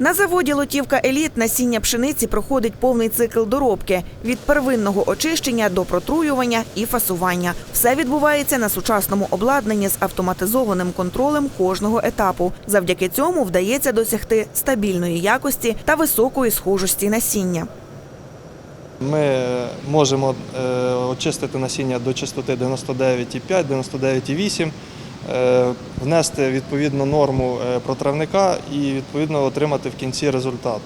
На заводі Лотівка Еліт насіння пшениці проходить повний цикл доробки від первинного очищення до протруювання і фасування. Все відбувається на сучасному обладнанні з автоматизованим контролем кожного етапу. Завдяки цьому вдається досягти стабільної якості та високої схожості насіння. Ми можемо е, очистити насіння до частоти 99,5, 99,8, е, внести відповідну норму е, протравника і відповідно отримати в кінці результат.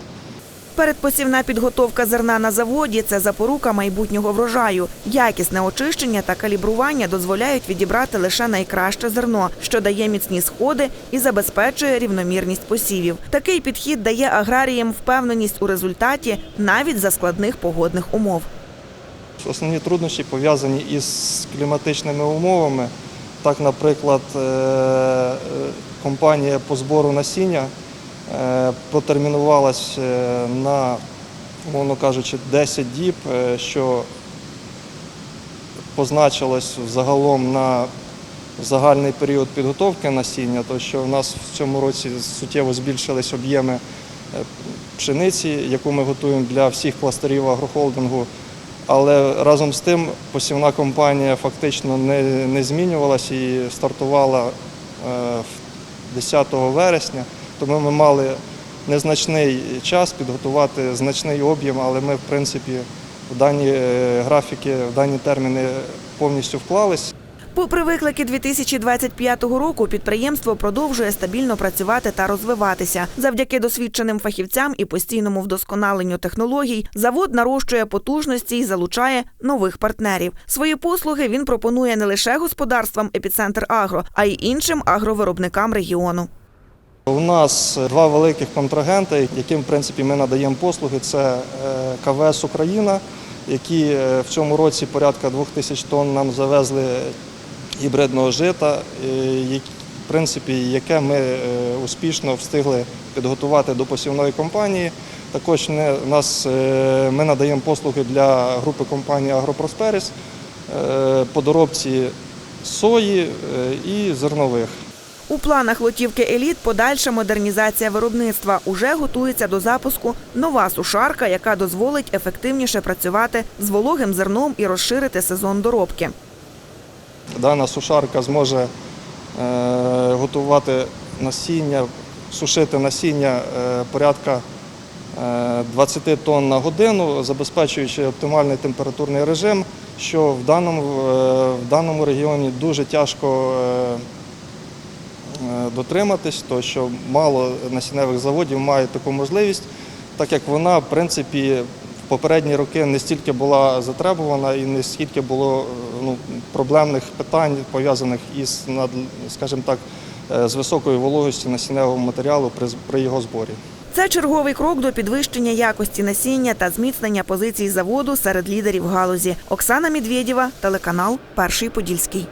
Передпосівна підготовка зерна на заводі це запорука майбутнього врожаю. Якісне очищення та калібрування дозволяють відібрати лише найкраще зерно, що дає міцні сходи і забезпечує рівномірність посівів. Такий підхід дає аграріям впевненість у результаті навіть за складних погодних умов. Основні труднощі пов'язані із кліматичними умовами. Так, наприклад, е, компанія по збору насіння е, протермінувалась е, на, мовно кажучи, 10 діб, що позначилось загалом на загальний період підготовки насіння, то що в нас в цьому році суттєво збільшились об'єми пшениці, яку ми готуємо для всіх кластерів агрохолдингу. Але разом з тим посівна компанія фактично не, не змінювалася і стартувала е, 10 вересня. Тому ми мали незначний час підготувати значний об'єм, але ми, в принципі, в дані е, графіки, в дані терміни повністю вклались. Попри виклики 2025 року, підприємство продовжує стабільно працювати та розвиватися. Завдяки досвідченим фахівцям і постійному вдосконаленню технологій завод нарощує потужності і залучає нових партнерів. Свої послуги він пропонує не лише господарствам епіцентр Агро, а й іншим агровиробникам регіону. У нас два великих контрагенти, яким в принципі ми надаємо послуги. Це е, КВС Україна, які е, в цьому році порядка 2000 тонн нам завезли гібридного жита, е, в принципі, яке ми е, успішно встигли підготувати до посівної кампанії. Також не- нас, е, ми надаємо послуги для групи компанії Агропросперіс по доробці сої і зернових. У планах лотівки еліт подальша модернізація виробництва. Уже готується до запуску нова сушарка, яка дозволить ефективніше працювати з вологим зерном і розширити сезон доробки. Дана сушарка зможе е, готувати насіння, сушити насіння е, порядка е, 20 тонн на годину, забезпечуючи оптимальний температурний режим, що в даному, е, в даному регіоні дуже тяжко е, е, дотриматись, то що мало насінневих заводів мають таку можливість, так як вона, в принципі, попередні роки не стільки була затребувана і не стільки було е, ну, проблемних питань, пов'язаних із, над- скажімо так, е, з високою вологістю насінневого матеріалу при, при його зборі. Це черговий крок до підвищення якості насіння та зміцнення позицій заводу серед лідерів галузі. Оксана Медведєва, телеканал Перший Подільський.